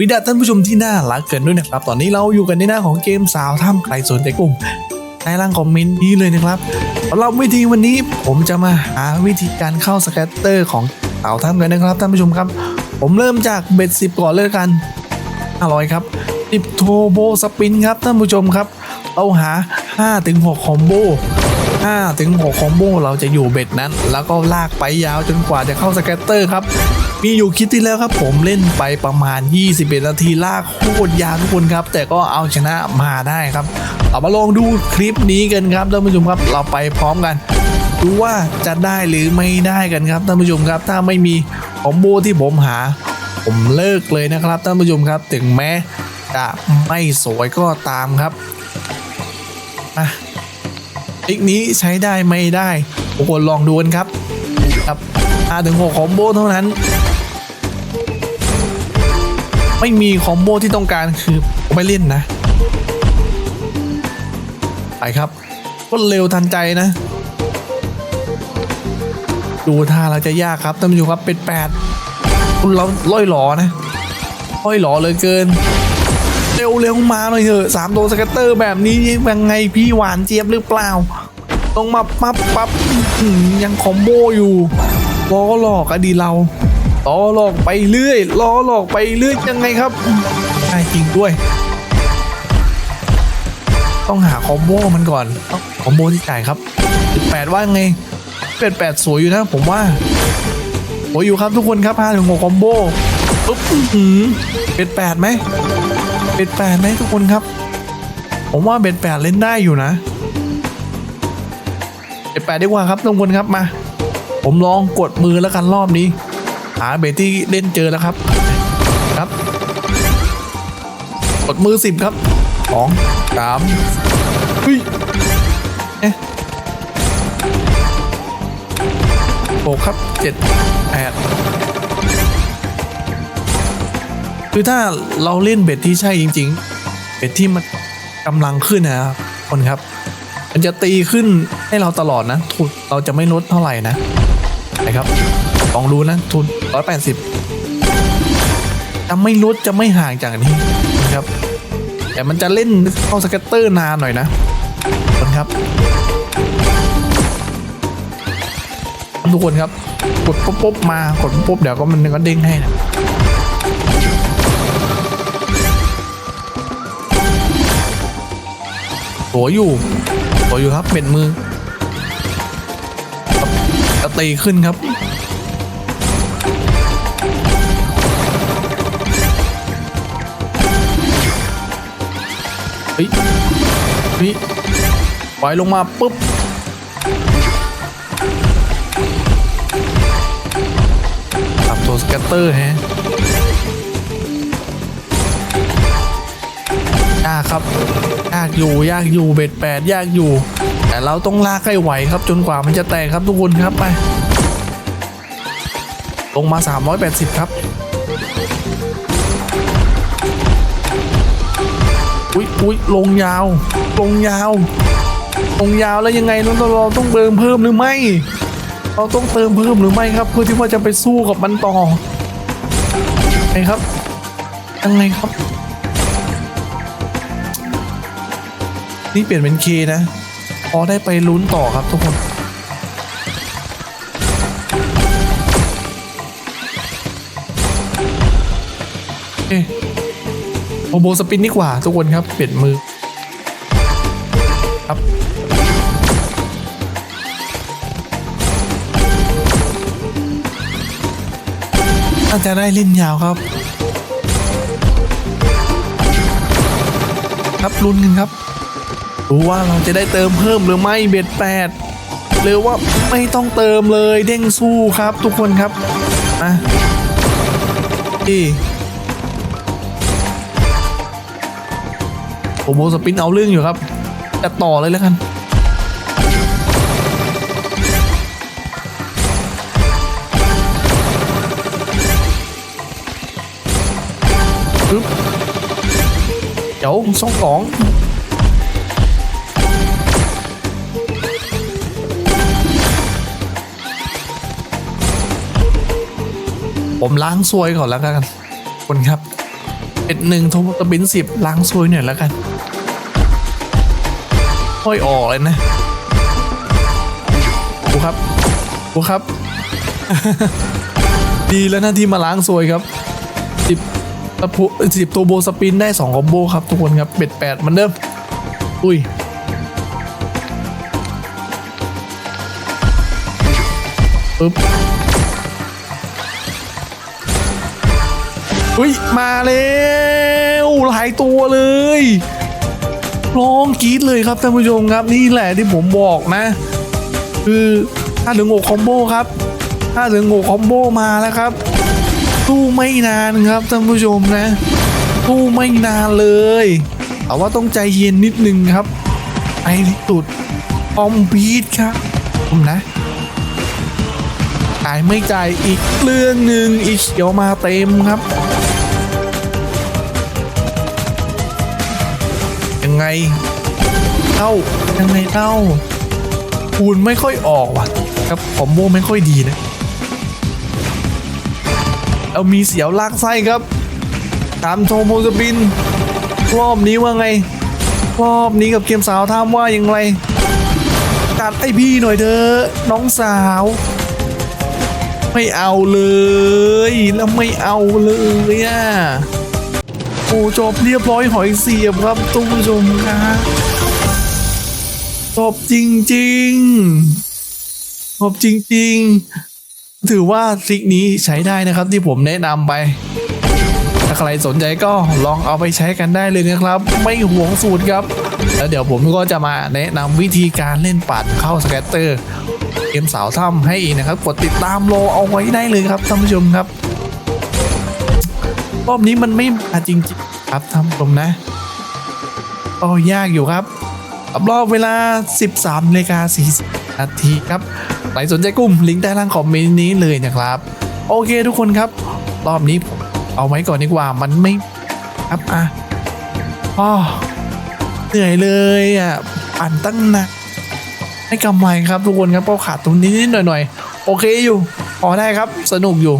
วิดาท่านผู้ชมที่น่ารักเกินด้วยนะครับ ตอนนี้เราอยู่กันในหน้าของเกมสาวถ้ำใครสนใจกลุ่มใต้ล่างคอมเมนต์นี้เลยนะครับสำหรับวิธีวันนี้ผมจะมาหาวิธีการเข้าสแกตเตอร์ของสาวถ้ำกันนะครับท่านผู้ชมครับ ผมเริ่มจากเบ็ดสิบก่อนเลยกัน500ครับสิบโทโบสปินครับท่านผู้ชมครับเราหา5ถึง6คอมโบ5ถึง6คอมโบเราจะอยู่เบ็ดนั้น แล้วก็ลากไปยาวจนกว่าจะเข้าสแกตเตอร์ครับ มีอยู่คลิปที่แล้วครับผมเล่นไปประมาณ 21 นาทีลากโคตรยาวทุกคนครับ แต่ก็เอาชนะมาได้ครับเรามาลองดูคลิปนี้กันครับท่านผู้ชมครับเราไปพร้อมกัน ดูว่าจะได้หรือไม่ได้กันครับท่านผู้ชมครับ ถ้าไม่มีคอมโบที่ผมหา ผมเลิกเลยนะครับท่านผู้ชมครับถึงแม้จะไม่สวยก็ตามครับอะทริกนี้ใช้ได้ไม่ได้ทุกคนลองดูกันครับครับ5ถึง6คอมโบเท่านั้น ไม่มีคอมโบที่ต้องการคือไม่เล่นนะ ไปครับก็เร็วทันใจนะ ดูท่าเราจะยากครับท่านผู้ชมครับเป็นแปดคุณเราล่อยหลอนะล่อยหลอเลยเกิน เร็วเร็วมาหน่อยเถอะสามตัวสก็ตเตอร์แบบนี้ยังไงพี่หวานเจี๊ยบหรือเปล่าต้องมาปั๊บปั๊บยังคอมโบอยู่ล้อหลอกอดีเรา ล้อหลอกไปเรื่อยล้อหลอกไปเรื่อยยังไงครับได้จริงด้วย ต้องหาคอมโบมันก่อนต้องคอมโบที่จ่ายครับแปดว่าไงเป็ดแปดสวยอยู่นะผมว่าสวยอยู่ครับทุกคนครับห้าถึงหกคอมโบปุ๊บหือเป็ดแปดไหมเป็ดแปดไหมทุกคนครับ ผมว่าเบ็ดแปดเล่นได้อยู่นะเบ็ดแปดดีกว่าครับทุกคนครับมา ผมลองกดมือแล้วกันรอบนี้ หาเบ็ดที่เล่นเจอแล้วครับ ครับกดมือสิบครับสองสามเฮ้ยเอ๊ะหกครับเจ็ดแปดคือถ้าเราเล่นเบ็ดที่ใช่จริง ๆ เบ็ดที่มันกำลังขึ้นนะครับคนครับ มันจะตีขึ้นให้เราตลอดนะทุนเราจะไม่ลดเท่าไหร่นะนะครับ ลองดูนะทุนร้อยแปดสิบจะไม่ลดจะไม่ห่างจากนี้นะครับ แต่มันจะเล่นเข้าสเก็ตเตอร์นานหน่อยนะคนครับทุกคนครับ กดปุ๊บบมากดปุ๊บเดี๋ยวก็มันก็เด้งให้นะตัวอยู่ตัวอยู่ครับเบ็ดมือจะตีขึ้นครับ เฮ้ยเฮ้ยปล่อยลงมาปุ๊บตับตัวสแกตเตอร์ฮะยากครับ ยากอยู่ยากอยู่เบ็ดแปดยากอยู่ แต่เราต้องลากให้ไหวครับจนกว่ามันจะแตกครับทุกคนครับไป ลงมา 380 ครับ อุ้ยอุ้ยลงยาว ลงยาว ลงยาวแล้วยังไงเราต้องเราต้องเติมเพิ่มหรือไม่ เราต้องเติมเพิ่มหรือไม่ครับ เพื่อที่ว่าจะไปสู้กับมันต่อไงครับยังไงครับ นี่เปลี่ยนเป็นเคนะพอได้ไปลุ้นต่อครับทุกคนเอ๊ะ โอโบสปินดีกว่าทุกคนครับ เปลี่ยนมือครับน่าจะได้เล่นยาวครับ ครับลุ้นกันครับดูว่าเราจะได้เติมเพิ่มหรือไม่เบ็ดแปดหรือว่าไม่ต้องเติมเลยเด้งสู้ครับทุกคนครับอะอี โอโบสปินเอาเรื่องอยู่ครับจะต่อเลยแล้วกันปึ๊บเดี๋ยวสองสองผมล้างซวยก่อนแล้วกันคนครับ เป็ดหนึ่งโทรตะบินสิบล้างซวยหน่อยแล้วกันค่อยออกเลยนะดูครับดูครับ ดีแล้วนะที่มาล้างซวยครับสิบตะพุสิบตัวโบสปินได้สองคอมโบครับทุกคนครับเป็ดแปดเหมันเดิมอุ้ยปึ๊บ อุ้ยมาแล้วหลายตัวเลยร้องกรีดเลยครับท่านผู้ชมครับนี่แหละที่ผมบอกนะ คือถ้าถึงหกคอมโบครับถ้าถึงหกคอมโบมาแล้วครับสู้ไม่นานครับท่านผู้ชมนะสู้ไม่นานเลยแต่ว่าต้องใจเย็นนิดนึงครับไปที่สุดคอมพีทครับผมนะจ่ายไม่จ่ายอีกเรื่องหนึ่งอีกเขียวมาเต็มครับ ยังไงเท่ายังไงเท่าคูณไม่ค่อยออกว่ะ ครับคอมโบไม่ค่อยดีนะเอามีเสียวลากไส้ครับ ตามโทโมสปิน รอบนี้ว่าไง รอบนี้กับเกมสาวทามว่าอย่างไรจัดไอพี่หน่อยเถอะน้องสาว ไม่เอาเลย แล้วไม่เอาเลยอะ จบเรียบร้อยหอยเสียบครับทุกผู้ชมครับจบจริงๆจบจริง ๆ ถือว่าทริคนี้ใช้ได้นะครับที่ผมแนะนำไป ถ้าใครสนใจก็ลองเอาไปใช้กันได้เลยนะครับ ไม่หวงสูตรครับ แล้วเดี๋ยวผมก็จะมาแนะนำวิธีการเล่นปัดเข้าสแกตเตอร์เกมสาวถ้ำให้อีกนะครับ กดติดตามรอเอาไว้ได้เลยครับท่านผู้ชมครับ รอบนี้มันไม่มาจริงๆครับท่านผู้ชมนะก็ยากอยู่ครับกับรอบเวลา 13นาฬิกา40นาทีครับใครสนใจกลุ่มลิงก์ใต้ล่างคอมเมนต์นี้เลยนะครับ โอเคทุกคนครับ รอบนี้เอาไว้ก่อนดีกว่ามันไม่ครับอะอ้อเหนื่อยเลยอะปั่นตั้งนานไม่กำไรครับทุกคนครับก็ขาดตรงนี้นิดหน่อยๆ โอเคอยู่พอได้ครับสนุกอยู่